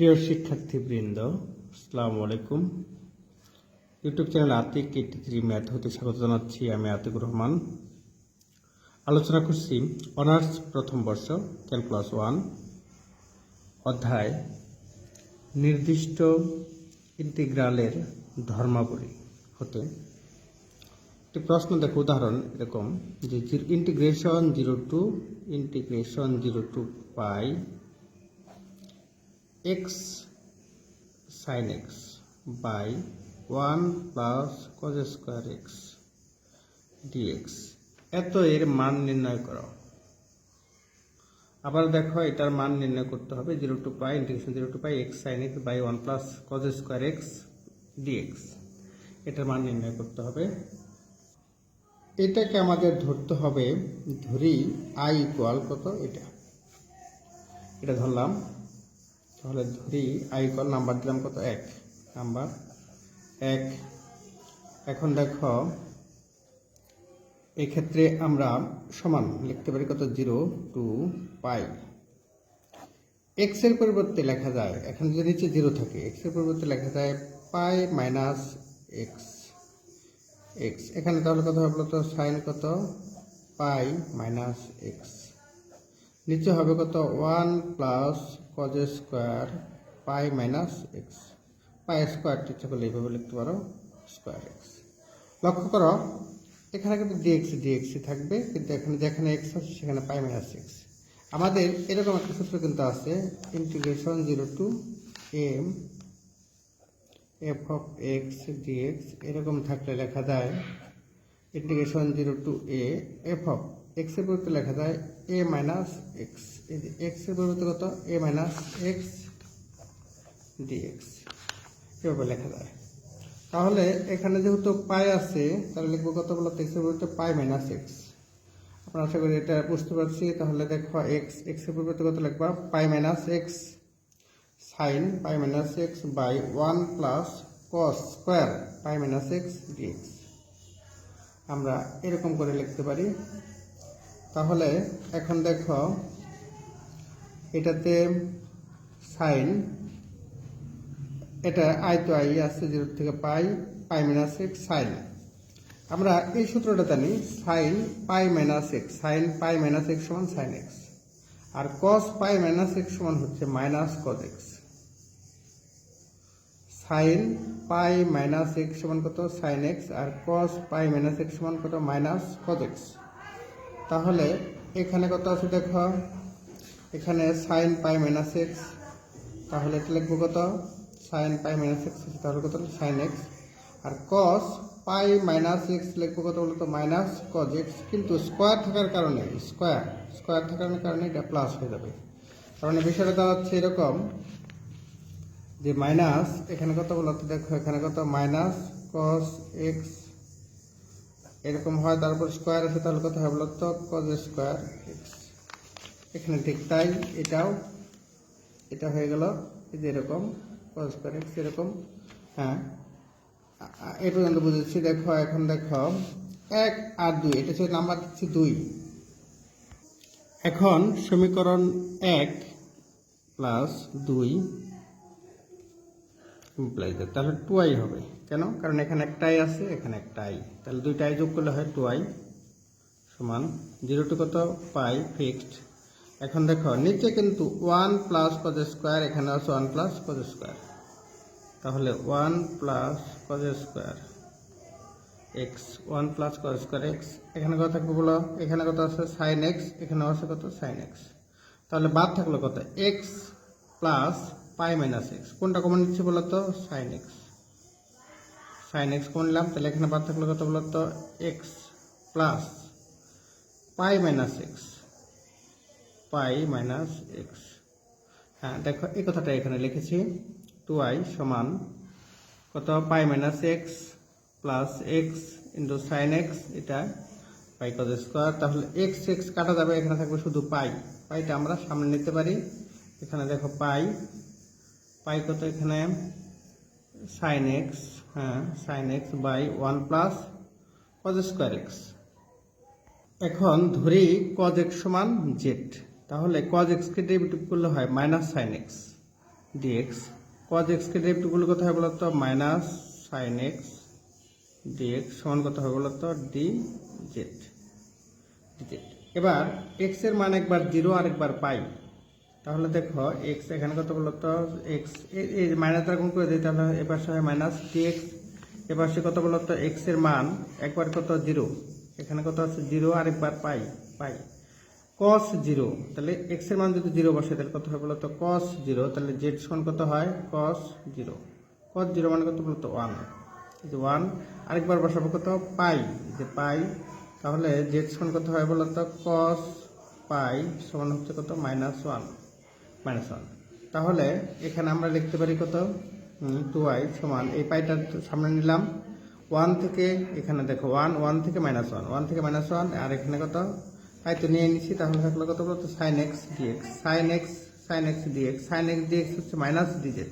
প্রিয় শিক্ষার্থীবৃন্দ, আসসালামু আলাইকুম। YouTube channel Atik eighty three math হতে স্বাগত জানাচ্ছি আমি আতিকুর রহমান। আলোচনা করছি অনার্স প্রথম বর্ষ ক্যালকুলাস ওয়ান, অধ্যায় নির্দিষ্ট ইন্টিগ্রালের ধর্মাবলী হতে। একটি প্রশ্ন দেখো, উদাহরণ এরকম যে integration zero to, integration zero to pi x sin x by 1 plus cos square x dx এত এর মান নির্ণয় করো। আবার দেখো, এটার মান নির্ণয় করতে হবে zero to pi integration zero to pi x sine x by one plus cos square x dx এটার মান নির্ণয় করতে হবে। এটাকে আমাদের ধরতে হবে, ধরি আই ইকুয়াল কত? এটা। এটা ধরলাম। তাহলে ধরি আই কল নাম্বার দিলাম কত? এক। নাম্বার এক। এখন দেখো, এক্ষেত্রে আমরা সমান লিখতে পারি কত? জিরো টু পাই এক্সের পরিবর্তে লেখা যায়, এখন যদি নিচে জিরো থাকে এক্সের পরিবর্তে লেখা যায় পাই মাইনাস এক্স এক্স এখানে তাহলে কত হবে তো সাইন কত? পাই মাইনাস এক্স নিচে হবে কত? One plus cos square pi minus x pi square ইচ্ছা করলে এইভাবে লিখতে পারো স্কোয়ার এক্স লক্ষ্য করো, এখানে কিন্তু ডিএক্স ডিএক্সি থাকবে, কিন্তু এখানে যেখানে এক্স আছে সেখানে পাই মাইনাস এক্স আমাদের এরকম একটা সূত্র কিন্তু আছে integration zero to m f of x dx এরকম থাকলে লেখা যায় integration zero to a f of এক্সের পরিবর্তে লেখা যায় এ মাইনাস এক্স এই যে এক্সের পরিবর্তে কত? এ মাইনাস এক্স ডিএক্স এভাবে লেখা যায়। তাহলে এখানে যেহেতু পাই আছে, তাহলে লিখব কত বলো এক্সের পরিবর্তে পাই মাইনাস এক্স আপনারা আশা করি এটা বুঝতে পারছি। তাহলে দেখো এক্স এক্সের পরিবর্তে কত লিখবা? Pi minus x sine pi minus x by one plus cos square pi minus x dx আমরা এরকম করে লিখতে পারি। তাহলে এখন দেখো, এটাতে সাইন, এটা আই তো আই আসছে জিরো থেকে pi pi minus x sine. আমরা এই সূত্রটা জানি, sine pi minus x sine pi minus x সমান সাইন এক্স। আর কস পাই মাইনাস এক্স সমান হচ্ছে minus cos x. Sine pi minus x সমান কত? Sine x. আর কস পাই মাইনাস এক্স সমান কত? Minus cos x. তাহলে এখানে কত আছে দেখো? এখানে সাইন পাই মাইনাস এক্স তাহলে এটা লিখব কত? সাইন পাই মাইনাস এক্স তাহলে কত? সাইন এক্স আর কস পাই মাইনাস এক্স লিখব কত বলতো? মাইনাস কজ এক্স কিন্তু স্কোয়ার থাকার কারণে স্কোয়ার স্কোয়ার থাকার কারণে এটা প্লাস হয়ে যাবে। কারণ এই বিষয়টা দাঁড়াচ্ছে এরকম যে মাইনাস এখানে কত বলতো? দেখো, এখানে কত? মাইনাস কস এক্স এরকম হয়, তারপর স্কোয়ার আছে, তাহলে কত হবে? বলতো কজ স্কোয়ার এখানে ঠিক তাই, এটাও, এটা হয়ে গেল, এই যে এরকম কজ স্কোয়ার এক্স এরকম হ্যাঁ। এ পর্যন্ত বুঝেছি, দেখো, এখন দেখো, এক আর দুই, এটা হচ্ছে নাম্বার দিচ্ছি দুই। এখন সমীকরণ এক প্লাস দুই ইমপ্লাইজ তাহলে টু আই হবে। কেন? কারণ এখানে একটাই আছে, এখানে একটা আই তাহলে দুইটা আই যোগ করলে হয় টু আই সমান জিরো টু কত? পাই ফিক্সড এখন দেখো, নিচে কিন্তু ওয়ান প্লাস কজ স্কোয়ার এখানে আছে ওয়ান প্লাস কজ স্কোয়ার তাহলে one plus cos square x one plus cos square x এখানে কত থাকবে বলো? এখানে কত আছে? সাইন এক্স এখানে আছে কত? সাইন এক্স তাহলে বাদ থাকল কত? X plus pi minus x কোনটা কমন নিচ্ছে বলো তো? Sine x sine x common নিলাম তাহলে এখানে বাদ থাকল কত বলো তো x plus pi minus x pi minus x হ্যাঁ দেখো, এই কথাটা এখানে লিখেছি। টু আই সমান কত? Pi minus x plus x into sine x এটা পাই কত স্কোয়ার তাহলে এক্স এক্স কাটা যাবে, এখানে থাকবে শুধু পাই পাইটা আমরা সামনে নিতে পারি। এখানে দেখো পাই পাই কত এখানে? Sine x sine x by one plus cos square x এখন ধরি কজ এক্স সমান জেড তাহলে কজ এক্সকে ডেরিভেটিভ করলে হয় minus sine x dx cos এক্সকে ডেরিভেটিভগুলো কত হয় বলতো? মাইনাস সাইন এক্স ডিএক্স সমান কত হবে বলতো? ডি জেড এবার এক্সের মান একবার জিরো আর একবার পাই। তাহলে দেখো এক্স এখানে কত বলতো এক্স এই মাইনাস দ্বারা গুণ করে দিই, তাহলে এবার হয় মাইনাস ডি এক্স এবার সে কত বলতো এক্সের মান একবার কত? জিরো এখানে কত আছে? জিরো আর একবার পাই পাই। কস জিরো তাহলে এক্সের মান যদি জিরো বসে, তাহলে কত হয় বলতো? কস জিরো তাহলে জেড সমান কত হয়? কস জিরো কস জিরো মানে কত বলতো? ওয়ান যে ওয়ান আরেকবার বসাবো কত? পাই। যে পাই, তাহলে জেড সমান কত হয় বলতো? কস পাই সমান হচ্ছে কত? Minus one minus one. তাহলে এখানে আমরা লিখতে পারি কত? টু আই সমান এই পাইটা সামনে নিলাম। ওয়ান থেকে এখানে দেখো ওয়ান ওয়ান থেকে মাইনাস ওয়ান ওয়ান থেকে মাইনাস ওয়ান, আর এখানে কত? পাই তো নিয়ে নিচ্ছি তাহলে থাকল কত বলতো? Sine x dx sine x sine x dx sine x dx হচ্ছে মাইনাস ডিজেড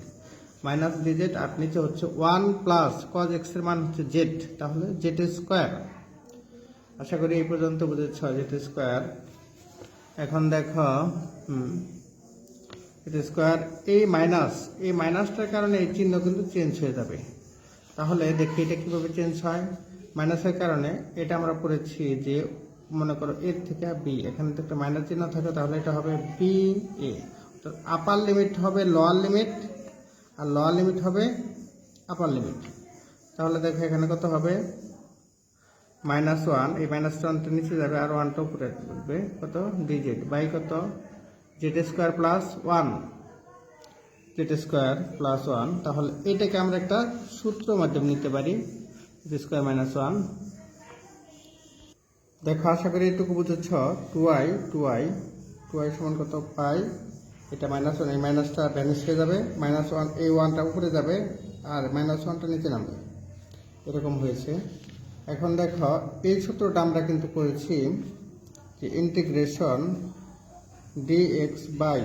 মাইনাস ডিজেড আর নিচে হচ্ছে ওয়ান প্লাস কজ এক্সের মান হচ্ছে জেড তাহলে জেড স্কোয়ার আশা করি এই পর্যন্ত বুঝেছ জেড স্কোয়ার এখন দেখো এটা স্কোয়ার এই মাইনাস এই মাইনাসটার কারণে এই চিহ্ন কিন্তু চেঞ্জ হয়ে যাবে। তাহলে দেখি এটা কীভাবে চেঞ্জ হয়। মাইনাসের কারণে এটা আমরা পড়েছি যে, মনে করো এর থেকে বি এখানে তো একটা মাইনাস চিহ্ন থাকে, তাহলে এটা হবে বি এ তো আপার লিমিট হবে লোয়ার লিমিট আর লোয়ার লিমিট হবে আপার লিমিট তাহলে দেখো এখানে কত হবে? মাইনাস ওয়ান এই মাইনাস ওয়ানটা নিচে যাবে, আর ওয়ানটা উপরে কত? ডিজেড বাই কত? Z square plus one z square plus one তাহলে এটাকে আমরা একটা সূত্র মাধ্যমে নিতে পারি জেড স্কোয়ার মাইনাস ওয়ান দেখো, আশা করি এটুকু বুঝেছ two I two I two I সমান কত? পাই। এটা মাইনাস ওয়ান এই মাইনাসটা ভ্যানিশ হয়ে যাবে। মাইনাস ওয়ান এই ওয়ানটা উপরে যাবে, আর মাইনাস ওয়ানটা নিচে নামবে। এরকম হয়েছে। এখন দেখো, এই সূত্রটা আমরা কিন্তু করেছি যে integration dx by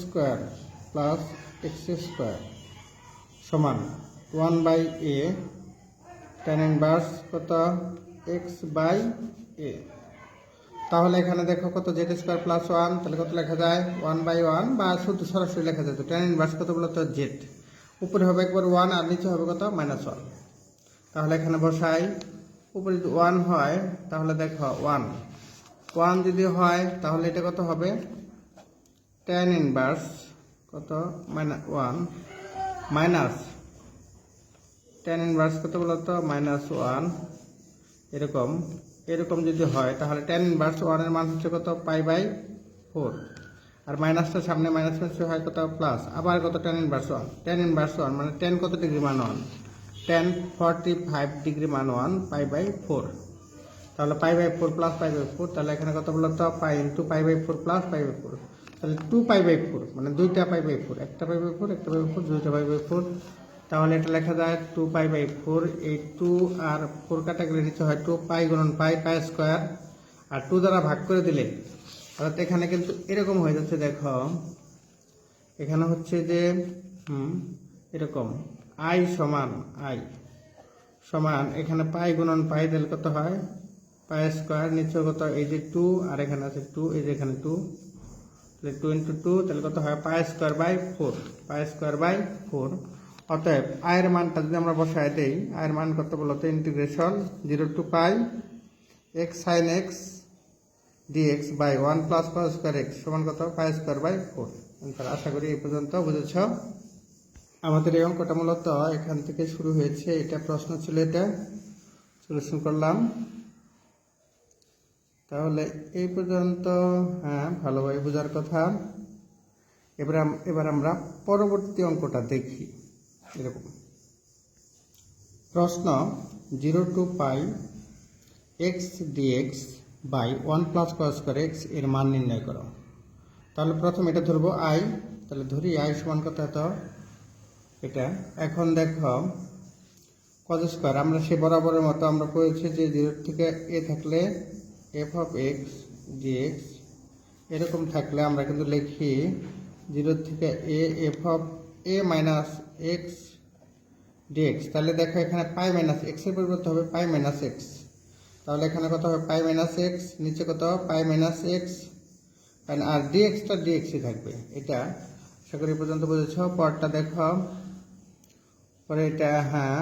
square plus x square সমান one by a tan inverse কত এক্স বাই এ তাহলে এখানে দেখো কত জেড স্কোয়ার প্লাস ওয়ান তাহলে কত লেখা যায়? ওয়ান বাই ওয়ান বা শুধু সরাসরি লেখা যায়। তো টেন ইনভার্স কত বলতো? জেড উপরে হবে একবার ওয়ান আর নিচে হবে কত? মাইনাস ওয়ান তাহলে এখানে বসাই। উপরে যদি ওয়ান হয়, তাহলে দেখো ওয়ান ওয়ান যদি হয়, তাহলে এটা কত হবে? টেন ইনভার্স, কত? Minus one. Minus, tan inverse কত বলতো মাইনাস ওয়ান। এরকম এরকম যদি হয়, তাহলে টেন ইনভার্স ওয়ানের মান হচ্ছে কত? Pi by four. আর মাইনাসটা সামনে মাইনাস মাইনাস হয় কত? প্লাস। আবার কত? Tan inverse one. Tan inverse one মানে টেন কত ডিগ্রি মান one? Tan forty five degree মান ওয়ান, পাই বাই ফোর। তাহলে pi by four plus pi by four তাহলে এখানে কত বলতো pi into pi by four plus pi by four তাহলে টু পাই বাই ফোর মানে দুইটা পাই বাই ফোর একটা পাই বাই ফোর একটা পাই বাই ফোর দুইটা পাই বাই ফোর তাহলে এটা লেখা যায় টু পাই বাই ফোর এই টু আর ফোর ক্যাটাগরি নিচে হয় টু পাই গুণন পাই পাই স্কোয়ার আর টু দ্বারা ভাগ করে দিলে অর্থাৎ এখানে কিন্তু এরকম হয়ে যাচ্ছে দেখো এখানে হচ্ছে যে হুম এরকম আই সমান আই সমান এখানে পাই গুণন পাই দিলে কত হয় পাই স্কোয়ার নিচে কত? এই যে টু আর এখানে আছে টু এই যে এখানে টু তাহলে টু ইন্টু টু তাহলে কত হয়? Pi square by four pi square by four অতএব আয়ের মানটা যদি আমরা বসায় দেই আয়ের মান কত বলতো integration zero to pi x sine x dx by one plus pi square x সমান কত? পাই স্কোয়ার বাই ফোর আশা করি এই পর্যন্ত বুঝেছ। আমাদের এই অঙ্কটা মূলত এখান থেকে শুরু হয়েছে। এটা প্রশ্ন ছিল এটা। সলিউশন করলাম। তাহলে এই পর্যন্ত। হ্যাঁ ভালোভাবে বোঝার কথা। এবার এবার আমরা পরবর্তী অঙ্কটা দেখি। এরকম। প্রশ্ন zero to pi x dx by one plus cos square এক্সের মান নির্ণয় করো। তাহলে প্রথম এটা ধরবো আই তাহলে ধরি আই সমান কত হতো এটা। এখন দেখো কত স্কোয়ার আমরা সে বরাবরের মতো আমরা করেছি যে জিরো থেকে এ থাকলে এফ অফ এক্স ডিএক্স এরকম থাকলে আমরা কিন্তু লিখি জিরো থেকে a f of a minus x dx তাহলে দেখো এখানে পাই মাইনাস এক্সের পরিবর্তে হবে পাই মাইনাস এক্স তাহলে এখানে কত হবে? পাই মাইনাস এক্স নিচে কত? পাই মাইনাস এক্স আর ডিএক্সটা ডিএক্সই থাকবে। এটা আশা পর্যন্ত বুঝেছ। পরটা দেখো। পরে এটা হ্যাঁ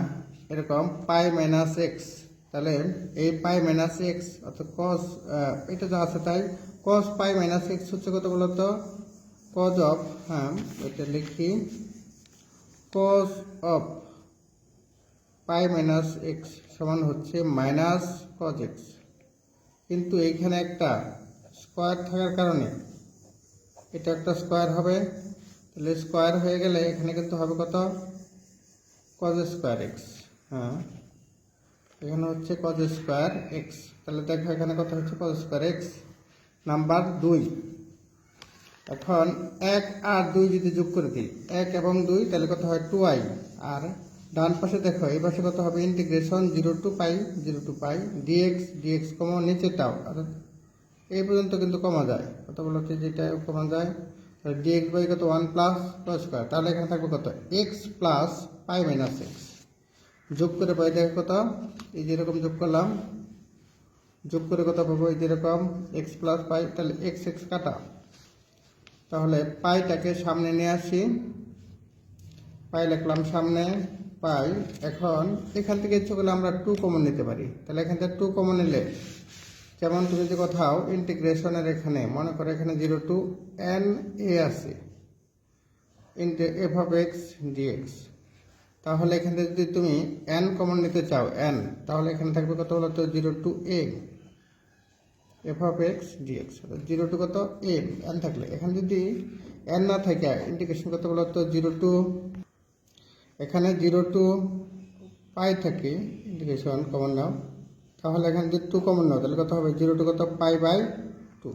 এরকম পাই মাইনাস এক্স তাহলে এই পাই মাইনাস এক্স অর্থাৎ কস এটা যা আছে তাই কস পাই মাইনাস এক্স হচ্ছে কত বলতো? কজ অফ হ্যাঁ এটা লিখি। Cos of pi minus x সমান হচ্ছে মাইনাস কজ এক্স কিন্তু এইখানে একটা স্কোয়ার থাকার কারণে এটা একটা স্কোয়ার হবে। তাহলে স্কোয়ার হয়ে গেলে এখানে কিন্তু হবে কত? কজ স্কোয়ার এক্স হ্যাঁ। এখানে হচ্ছে কজ স্কোয়ার এক্স তাহলে দেখো এখানে কত হচ্ছে কজ স্কোয়ার এক্স নাম্বার দুই। এখন এক আর দুই যদি যোগ করে দিই, এক এবং দুই, তাহলে কত হয় টু আই আর ডান পাশে দেখো, এই পাশে কত হবে? Integration zero to pi zero to pi dx dx কমো নিচেটাও অর্থাৎ এই পর্যন্ত কিন্তু কমা যায়। কত বলতে যেটা কমা যায় ডিএক্স বাই কত? ওয়ান প্লাস প্লাস স্কোয়ার তাহলে এখানে থাকবে কত? X plus pi minus x যোগ করে পাই দেখো কত? এই যেরকম যোগ করলাম। যোগ করে কত পাবো? এই যেরকম এক্স প্লাস পাই তাহলে এক্স এক্স কাটা। তাহলে পাইটাকে সামনে নিয়ে আসি। পাই লিখলাম সামনে, পাই। এখন এখান থেকে ইচ্ছে করলে আমরা টু কমন নিতে পারি। তাহলে এখান থেকে টু কমন নিলে, যেমন তুমি যে কোথাও ইন্টিগ্রেশনের এখানে, মনে করো এখানে জিরো টু এন এ আছে। ইন্টে এফ অফ এক্স ডিএক্স তাহলে এখান থেকে যদি তুমি এন কমন নিতে চাও এন তাহলে এখানে থাকবে কত বলো তো zero to a f of x dx zero to কত? এ এন থাকলে। এখানে যদি এন না থাকে ইন্টিগ্রেশন কত বলো তো জিরো টু এখানে জিরো টু পাই থাকে ইন্টিগ্রেশন কমন নাও। তাহলে এখানে যদি টু কমন নাও, তাহলে কত হবে? জিরো টু কত? পাই বাই টু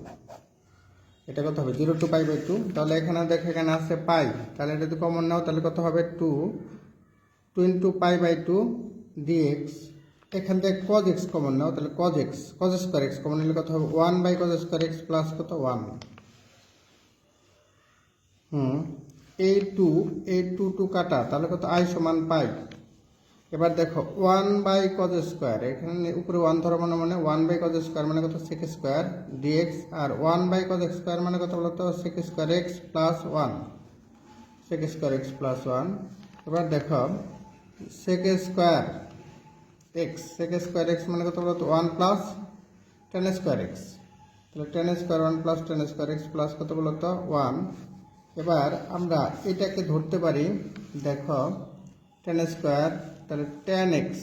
এটা কত হবে? Zero to pi by two তাহলে এখানে দেখো, এখানে আছে পাই তাহলে এটা যদি কমন নাও, তাহলে কত হবে? Two two into pi by two dx এখান থেকে কজ এক্স কমন নাও, তাহলে cos x cos square x common নিলে কত হবে? One by cos square x plus কত? ওয়ান হুম টু এই টু টু কাটা, তাহলে কত? আই সমান পাই এবার দেখো ওয়ান বাই কজ স্কোয়ার এখানে উপরে ওয়ান ধরো মানে মানে ওয়ান বাই কজ স্কোয়ার মানে কত? সেক স্কোয়ার ডিএক্স আর ওয়ান বাই কজ স্কোয়ার মানে কত বলতো sec square x plus one sec square x plus one এবার দেখো sec square x sec square x মানে কত বলতো? One plus tan square x তাহলে tan square one plus tan square x plus কত বলতো? ওয়ান এবার আমরা এটাকে ধরতে পারি, দেখো টেন স্কোয়ার তাহলে টেন এক্স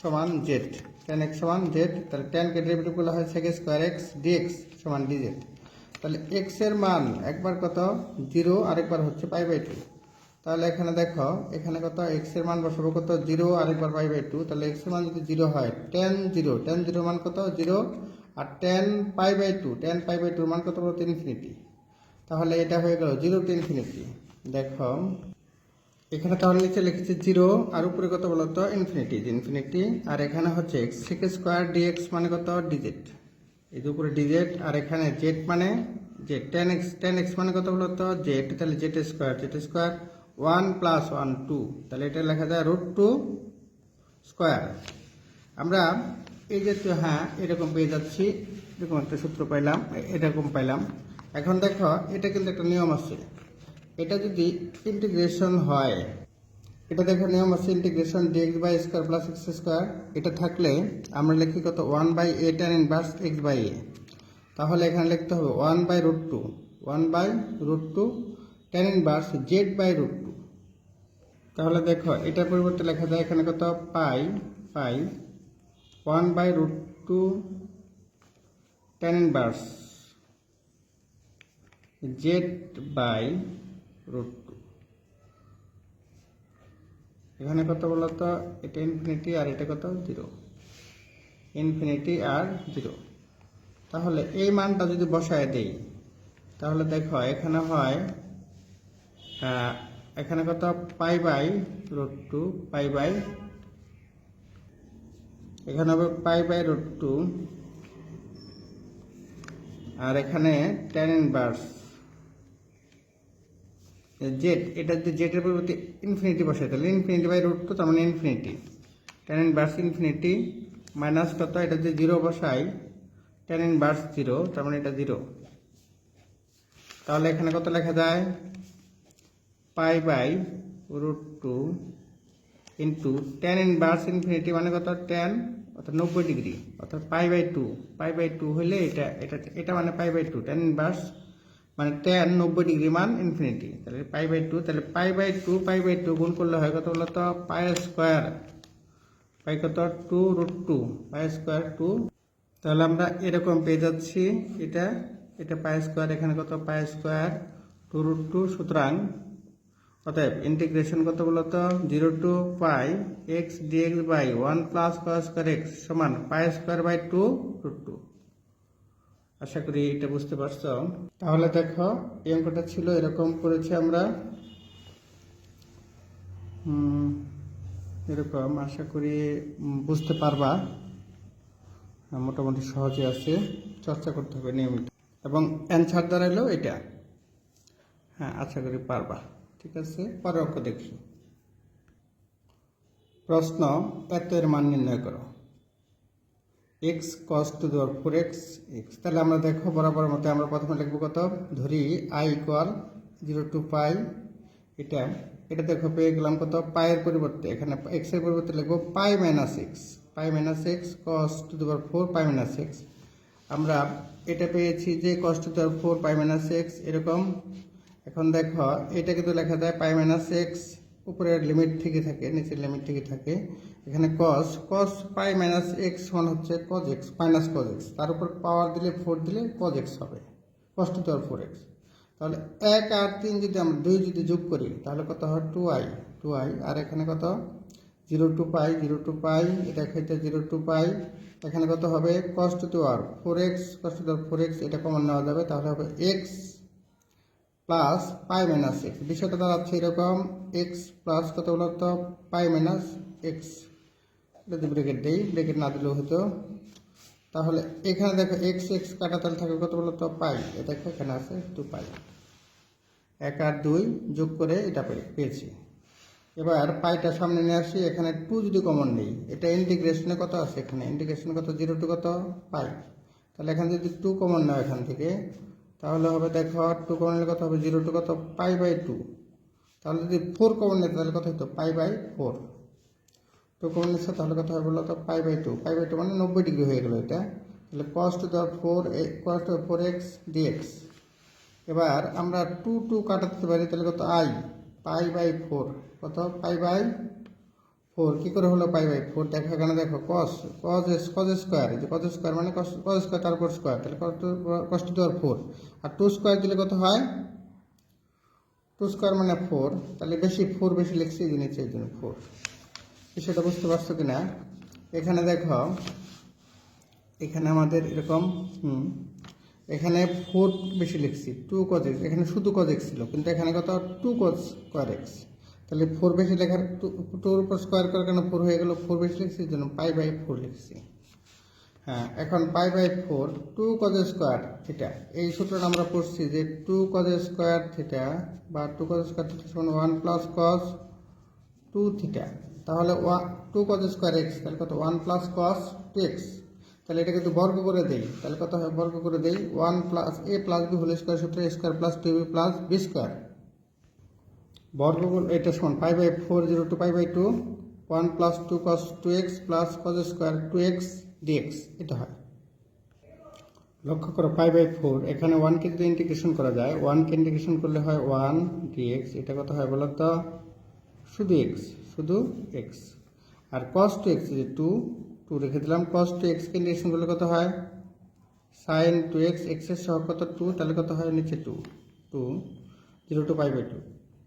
সমান জেড টেন এক্স সমান জেড তাহলে টেনকে ডেরিভেটিভ করলে হয় সেক স্কোয়ার এক্স ডিএক্স সমান ডিজেড তাহলে এক্সের মান একবার কত? জিরো আরেকবার হচ্ছে পাই বাই টু তাহলে এখানে দেখো, এখানে কত? এক্সের মান বসাবো কত? জিরো আরেকবার পাই বাই টু তাহলে এক্সের মান যদি জিরো হয় টেন জিরো টেন জিরো মান কত? Zero R tan pi by two tan pi by টুর মান কত বলতো? ইনফিনিটি তাহলে এটা হয়ে গেল জিরো টু ইনফিনিটি দেখো, এখানে তাহলে নিচে লিখেছি জিরো আর উপরে কত বলতো? ইনফিনিটি ইনফিনিটি আর এখানে হচ্ছে এক্স সিক স্কোয়ার ডিএক্স মানে কত? ডিজেট এই যে উপরে ডিজেট আর এখানে জেড মানে যে টেন এক্স টেন এক্স মানে কত বলতো? জেড তাহলে z square z square one plus one two, তাহলে এটা লেখা যায় রুট টু স্কোয়ার। আমরা এই যে তো হ্যাঁ এরকম পেয়ে যাচ্ছি, এরকম একটা সূত্র পাইলাম এরকম পাইলাম। এখন দেখো, এটা কিন্তু একটা নিয়ম আছে। এটা যদি ইন্টিগ্রেশন হয়, এটা দেখো নিয়ম আছে integration d x by square plus x square এটা থাকলে আমরা লিখি কত? One by a tan inverse x by a তাহলে এখানে লিখতে হবে one by root two one by root two tan inverse z by root তাহলে দেখো এটার পরিবর্তে লেখা যায় এখানে কত? Pi pi. One by root two tan inverse z by root two. এখানে কত বলতো? এটা ইনফিনিটি আর এটা কত? জিরো ইনফিনিটি আর জিরো তাহলে এই মানটা যদি বসায় দেই, তাহলে দেখো, এখানে হয় এখানে কত? Pi by root two pi by. এখানে হবে পাই বাই রোড টু। আর এখানে টেন ইনভার্স জেড এটা যদি জেটের পরিবর্তে ইনফিনিটি বসাই, তাহলে ইনফিনিটি বাই রুট টু তার মানে infinity tan inverse infinity minus কত? এটা যদি জিরো বসাই টেন ইনভার্স জিরো তার মানে এটা জিরো তাহলে এখানে কত লেখা যায়? Pi by root two into tan inverse infinity মানে কত? টেন অর্থাৎ নব্বই ডিগ্রি অর্থাৎ pi by two pi by two হলে এটা এটা এটা মানে pi by two tan inverse মানে টেন নব্বই ডিগ্রি মান ইনফিনিটি তাহলে পাই বাই টু তাহলে pi by two pi by two গুণ করলে হয় কত বলতো? পাই স্কোয়ার পাই কত? Two root two pi square two তাহলে আমরা এরকম পেয়ে যাচ্ছি। এটা এটা পাই স্কোয়ার এখানে কত? Pi square two root two সুতরাং অতএব ইন্টিগ্রেশন কত বলতো zero to pi x d x by one plus pi square x সমান pi square by two root two আশা করি এটা বুঝতে পারছ। তাহলে দেখো, এই অঙ্কটা ছিল, এরকম করেছি আমরা। এরকম, আশা করি বুঝতে পারবা। মোটামুটি সহজে আছে। চর্চা করতে হবে নিয়মিত। এবং অ্যান্সার দাঁড়াইলো এটা। হ্যাঁ আশা করি পারবা। ঠিক আছে? পরের অঙ্ক দেখি। প্রশ্ন এর মান নির্ণয় করো। এক্স কস টু দেওয়ার ফোর এক্স এক্স তাহলে আমরা দেখো, বরাবর মতে আমরা প্রথমে লিখব কত? ধরি I equal zero to pi এটা এটা দেখো পেয়ে গেলাম কত? পায়ের পরিবর্তে, এখানে এক্সের পরিবর্তে লিখব pi minus x pi minus x cos to দেওয়ার ফোর পাই মাইনাস এক্স আমরা এটা পেয়েছি যে কস টু দেওয়ার ফোর পাই মাইনাস এক্স এরকম এখন দেখো, এটা কিন্তু লেখা যায় পাই মাইনাস এক্স, উপরের লিমিট থেকে থাকে, নিচের লিমিট থেকে থাকে। এখানে cos cos pi minus x সমান হচ্ছে cos x minus cos x. তার উপর পাওয়ার দিলে ফোর দিলে কজ এক্স হবে কস টু দেওয়ার ফোর এক্স। তাহলে এক আর তিন যদি আমরা দুই যদি যোগ করি, তাহলে কত হয় টু আই টু আই আর এখানে কত? Zero to pi zero to pi এটা ক্ষেত্রে জিরো টু পাই এখানে কত হবে? কস টু দেওয়ার ফোর এক্স কস টু দেওয়ার ফোর এক্স, এটা কমন নেওয়া যাবে, তাহলে হবে x plus pi minus x. বিষয়টা দাঁড়াচ্ছে এরকম এক্স প্লাস কত বলতো পাই মাইনাস এক্স। যদি ব্রেকেট দিই, ব্রেকেট না দিলেও হতো। তাহলে এখানে দেখো এক্স এক্স কাটা থাকে কত বলতো পাই। দেখো এখানে আছে টু পাই। এক আর দুই যোগ করে এটা পেয়েছি। এবার পাইটা সামনে নিয়ে আসি। এখানে টু যদি কমন নেই, এটা ইন্টিগ্রেশনে কত আছে? এখানে ইন্টিগ্রেশনে কত? জিরো টু কত? পাই তাহলে এখানে যদি টু কমন নাও এখান থেকে তাহলে হবে দেখো টু কমন নিলে কত হবে, জিরো টু কত? Pi by two. তাহলে যদি ফোর কমন নিতে তাহলে কত হতো pi by four. Two common নিচ্ছে, তাহলে কত হবে বলো তো pi by two. Pi by two মানে নব্বই ডিগ্রি হয়ে গেলো এটা। তাহলে কস টু দেওয়ার four cos to four x d x এবার আমরা টু টু কাটাতে পারি, তাহলে কত? I pi by four. কত? পাই বাই ফোর কী করে হলো? পাই বাই ফোর দেখো এখানে দেখো কস কজ কজ স্কোয়ার যে কজ স্কোয়ার মানে কজ স্কোয়ার তার উপর স্কোয়ার তাহলে কষ্ট দেওয়ার ফোর আর টু স্কোয়ার দিলে কত হয়? টু স্কোয়ার মানে ফোর তাহলে বেশি ফোর বেশি লিখছি, এই জন্য এই জন্য ফোর সেটা বুঝতে পারছ কিনা? এখানে দেখো, এখানে আমাদের এরকম, হুম, এখানে ফোর বেশি লিখছি টু কজ এক্স এখানে শুধু কজ এক্স ছিল, কিন্তু এখানে কত? টু কজ স্কোয়ার এক্স তাহলে ফোর বেশি লেখার টুর উপর স্কোয়ার করে কেন ফোর হয়ে গেল? ফোর বেশি লিখছি জন্য পাই বাই ফোর লিখছি। হ্যাঁ এখন pi by four two cos square theta এই সূত্রটা আমরা পড়ছি যে টু কজ স্কোয়ার থিটা বা টু কজ স্কোয়ার থিটা সমান one plus cos two theta তাহলে ওয়া টু কজ স্কোয়ার এক্স তাহলে কত? One plus cos two x তাহলে এটা কিন্তু বর্গ করে দেই। তাহলে কত হয়? বর্গ করে দেই। One plus a plus b whole square সূত্র square plus two b plus b square বর্গ করে- এটা সমান, pi by four zero to pi by two one plus two cos two x plus cos square two x d x এটা হয়। লক্ষ্য করো, পাই by four এখানে ওয়ানকে যদি ইন্টিগ্রেশন করা যায় ওয়ানকে ইন্টিগ্রেশন করলে হয় ওয়ান ডিএক্স এটা কত হয় বলো তো? শুধু এক্স শুধু এক্স আর কস টু এক্স যে টু টু রেখে দিলাম কস টু এক্সকে ইন্টিগ্রেশন করলে কত হয়? সাইন টু এক্স এক্সের সহ কত? টু তাহলে কত হয়? নিচে two two zero to pi by two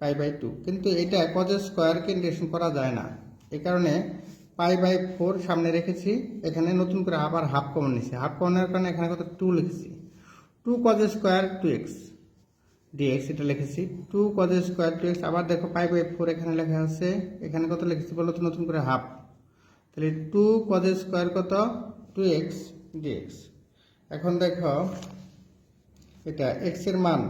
pi by two. কিন্তু এটা কজ স্কোয়ারকে ইন্টিগ্রেশন করা যায় না। এই কারণে পাই বাই ফোর সামনে রেখেছি, এখানে নতুন করে আবার হাফ কমন নিছি। হাফ কমনের কারণে এখানে কত টু লিখেছি। Two cos square two x d x এটা লিখেছি। Two cos square two x আবার দেখো পাই বাই ফোর এখানে লেখা আছে। এখানে কত লিখেছি বলো তো, নতুন করে হাফ। তাহলে টু কজ স্কোয়ার কত? টু এক্স ডিএক্স এখন দেখো, এটা এক্সের মান।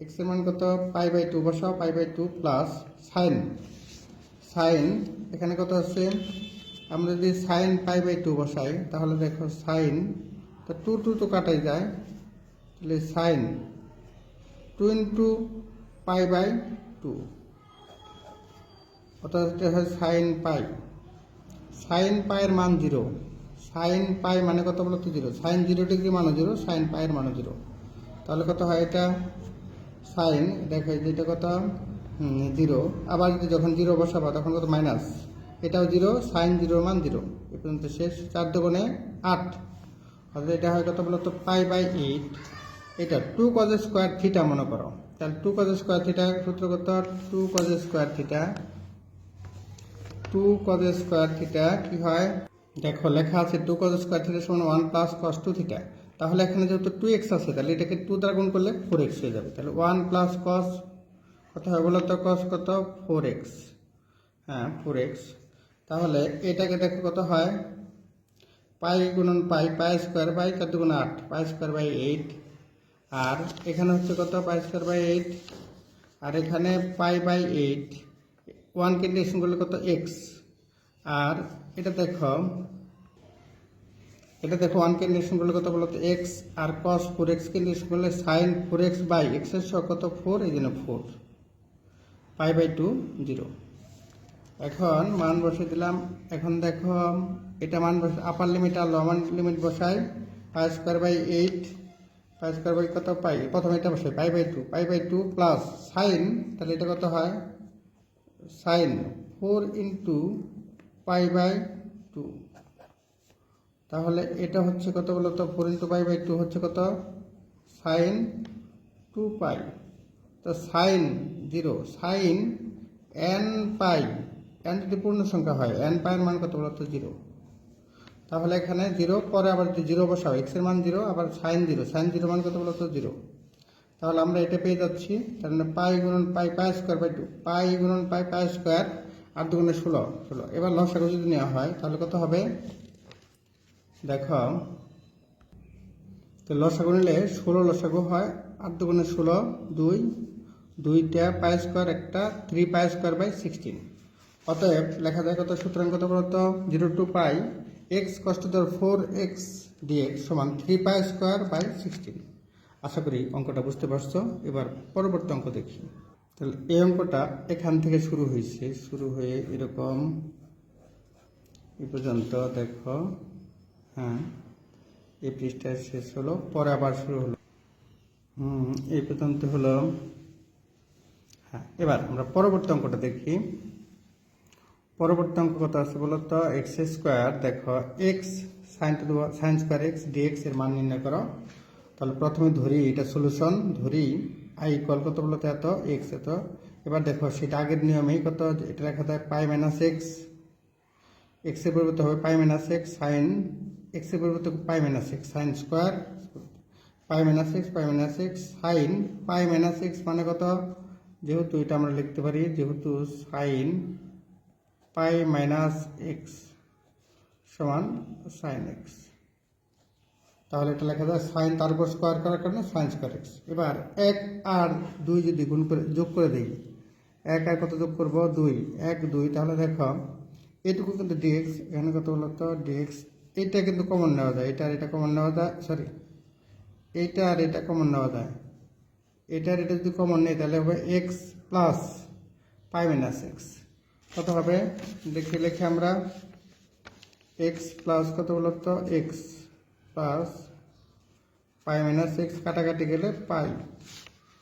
এক্সের মান কত? পাই বাই টু, বসাও, pi by two plus sine sine এখানে কত আছে আমরা যদি সাইন পাই বাই টু বসাই, তাহলে দেখো সাইন তো টু টু তো কাটাই যায়। তাহলে sine two into pi by two. অর্থাৎ হয় সাইন পাই। সাইন পায়ের মান জিরো সাইন পাই মানে কত বলতো? জিরো সাইন জিরো ডিগ্রি মানও জিরো সাইন পায়ের মানও জিরো তাহলে কত হয় এটা? সাইন দেখো এটা কত জিরো। আবার যদি যখন জিরো বসাবা, তখন কত? মাইনাস। এটাও জিরো, সাইন জিরোর মান জিরো। এ পর্যন্ত শেষ। চার দোকানে আট। অর্থাৎ এটা হয় কত বলতো? Pi by eight. এটা টু কজ স্কোয়ার থিটা মনে করো। তাহলে টু কজ স্কোয়ার থিটা সূত্র কত? Two cos square theta two cos square theta কি হয়? দেখো, লেখা আছে টু কজ স্কোয়ার থিটা সমান one plus cos two theta তাহলে এখানে যেহেতু টু এক্স আছে, তাহলে এটাকে টু দ্বারা গুণ করলে ফোর এক্স হয়ে যাবে। তাহলে ওয়ান প্লাস কস কত হয় বলো তো? কস কত? ফোর এক্স হ্যাঁ ফোর এক্স তাহলে এটাকে দেখো কত হয়? পাই গুণন পাই পাই স্কোয়ার বাই কত গুণ আট? পাই স্কোয়ার বাই এইট আর এখানে হচ্ছে কত? পাই স্কোয়ার বাই এইট আর এখানে pi by eight one integration করলে কত? এক্স আর এটা দেখো এটা দেখো ওয়ান ইন্টিগ্রেশন করলে কত বলতো? এক্স আর কস ফোর এক্স ইন্টিগ্রেশন করলে সাইন ফোর এক্স বাই এক্সের সহ কত? ফোর এই জন্য four pi by two zero এখন মান বসে দিলাম। এখন দেখো, এটা মান বসে আপার লিমিট আর লোয়ার লিমিট বসাই। Pi square by eight pi square by কত? পাই প্রথমে এটা বসাই pi by two pi by two plus sine তাহলে এটা কত হয়? Sine four into pi by two তাহলে এটা হচ্ছে কত বলতো four into pi by two হচ্ছে কত? Sine two pi. তো sine zero, sine n pi, n যদি পূর্ণ সংখ্যা হয়, এন পাইয়ের মান কত বলতো জিরো। তাহলে এখানে জিরো, পরে আবার যদি জিরো বসাও এক্সের মান জিরো, আবার সাইন জিরো সাইন জিরো মান কত বলতো জিরো। তাহলে আমরা এটা পেয়ে যাচ্ছি, তার মানে পাই গুণন pi pi square by two, pi গুণন পাই পাই স্কোয়ার আর দুগুণে ষোলো ষোলো। এবার লসাগু যদি নেওয়া হয়, তাহলে কত হবে? দেখো। তো লসাগু নিলে ষোলো লসাগু হয় আর দুগুণে ষোলো, দুই, দুইটা পাই স্কোয়ার একটা, three pi square by sixteen. অতএব লেখা যায় কত সুতরাং কত জিরো টু পাই এক্স কষ্ট ধর ফোর এক্স ডিএক্স সমান three pi square by sixteen. আশা করি অঙ্কটা বুঝতে পারছ। এবার পরবর্তী অঙ্ক দেখি। তাহলে এই অঙ্কটা এখান থেকে শুরু হয়েছে। শুরু হয়ে এরকম। এই পর্যন্ত দেখো। হ্যাঁ এই পৃষ্ঠায় শেষ হলো, পরে আবার শুরু হলো। হুম, এই পর্যন্ত হলো। হ্যাঁ এবার আমরা পরবর্তী অঙ্কটা দেখি। পরবর্তী অঙ্ক কত আছে বলো তো? এক্স স্কোয়ার দেখো x sine two sine square x d x এর মান নির্ণয় করো। তাহলে প্রথমে ধরি, এটা সলিউশন ধরি আই ইকুয়াল কত বলো তো এত? এক্স এত। এবার দেখো, সেটা আগের নিয়মেই কত? এটা লেখা যায় পাই মাইনাস এক্স এক্সের পরিবর্তে হবে পাই মাইনাস এক্স সাইন এক্সের পরিবর্তে pi minus x sine square pi minus x pi minus x sine pi minus x মানে কত? যেহেতু এটা আমরা লিখতে পারি, যেহেতু সাইন পাই মাইনাস এক্স সমান সাইন এক্স তাহলে এটা লেখা যায় সাইন তার উপর স্কোয়ার করার কারণে সাইন স্কোয়ার এক্স এবার এক আর দুই যদি গুণ করে, যোগ করে দিই, এক আর কত যোগ করব? দুই। এক, দুই। তাহলে দেখো, এটুকু কিন্তু ডিএক্স এখানে কত বলো তো ডিএক্স এইটা কিন্তু কমন নেওয়া যায় এটা আর এটা কমন নেওয়া যায় সরি এইটা আর এটা কমন নেওয়া যায়। এটা আর এটা যদি কমন নেই, তাহলে হবে x plus pi minus x কত হবে? দেখে লেখে আমরা এক্স প্লাস কত বলো তো? X plus pi minus x কাটাকাটি গেলে পাই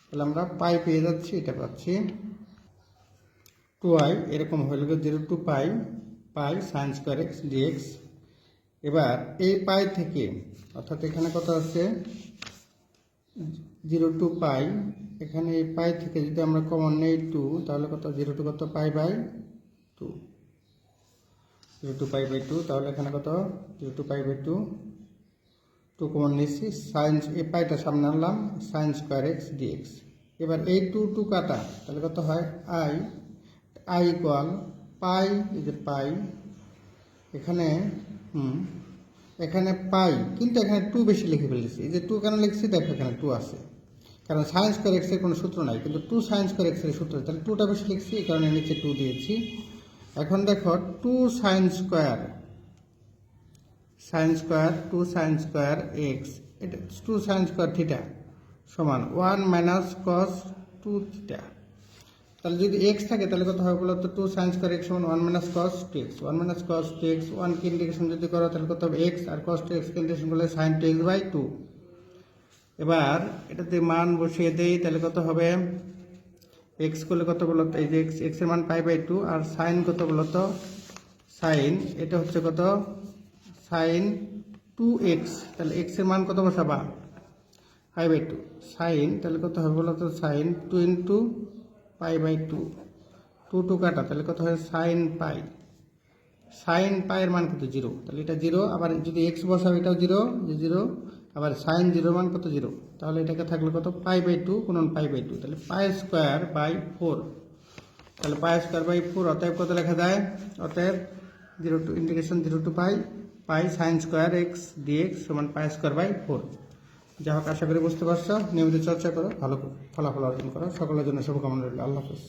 তাহলে আমরা পাই পেয়ে যাচ্ছি, এটা পাচ্ছি টু আই এরকম হয়ে গেল zero to pi pi sine square x d x এবার এই পাই থেকে, অর্থাৎ এখানে কত আছে? Zero to pi. এখানে এই পাই থেকে যদি আমরা কমন নেই টু, তাহলে কত? জিরো টু কত? Pi by two. Zero to pi by two, তাহলে এখানে কত? Zero to pi by two. Two common নিচ্ছি সাইন্স এই পাইটা সামনে আনলাম সাইন স্কোয়ার এক্স ডিএক্স এবার এই টু টু কাটা, তাহলে কত হয়? আই আই ইকুয়াল পাই যে পাই। এখানে এখানে পাই, কিন্তু এখানে টু বেশি লিখে ফেলেছি যে টু কেন লিখছি, দেখো এখানে টু আছে। কারণ সায়েন্স করে এক্সের কোনো সূত্র নাই, কিন্তু টু সায়েন্স করে এক্সের সূত্র, তাহলে টুটা বেশি লিখছি, এই কারণে নিচে টু দিয়েছি। এখন দেখো two sine square sine square two sine square x এটা টু সায়েন্স স্কোয়ার থিটা সমান one minus cos two theta তাহলে যদি এক্স থাকে, তাহলে কত হবে বলতো? টু সাইন স্কোয়ার এক্স সমান one minus cos two x one minus cos two x one কে ইন্টিগ্রেশন যদি করো, তাহলে কত হবে? এক্স আর কস টু এক্স ইন্টিগ্রেশন করলে sine two x by two এবার এটাতে মান বসিয়ে দেই, তাহলে কত হবে? এক্স করলে কত বলতো? এই যে এক্স এক্সের মান পাই বাই টু আর সাইন কত বলতো? সাইন এটা হচ্ছে কত? সাইন টু এক্স তাহলে এক্সের মান কত বসাবা? পাই বাই টু সাইন তাহলে কত হবে বলতো? Sine two into pi by two. Two two কাটা, তাহলে কত হয়? Sine pi. সাইন পাইয়ের মান কত? জিরো। তাহলে এটা জিরো, আবার যদি এক্স বসাও, এটাও জিরো জিরো, আবার সাইন জিরো মান কত? জিরো। তাহলে এটাকে থাকলে কত? পাই বাই টু কোন পাই বাই টু। তাহলে পাই স্কোয়ার বাই ফোর। তাহলে পাই স্কোয়ার বাই ফোর, অতএব কত লেখা যায়? অতএব zero to, integration zero to pi pi sine square x d x সমান পাই স্কোয়ার বাই ফোর। যা হোক, আশা করি বুঝতে পারছ। নিয়মিত চর্চা করো, ভালো ফলাফল অর্জন করো। সকলের জন্য শুভকামনা রইল। আল্লাহ হাফিজ।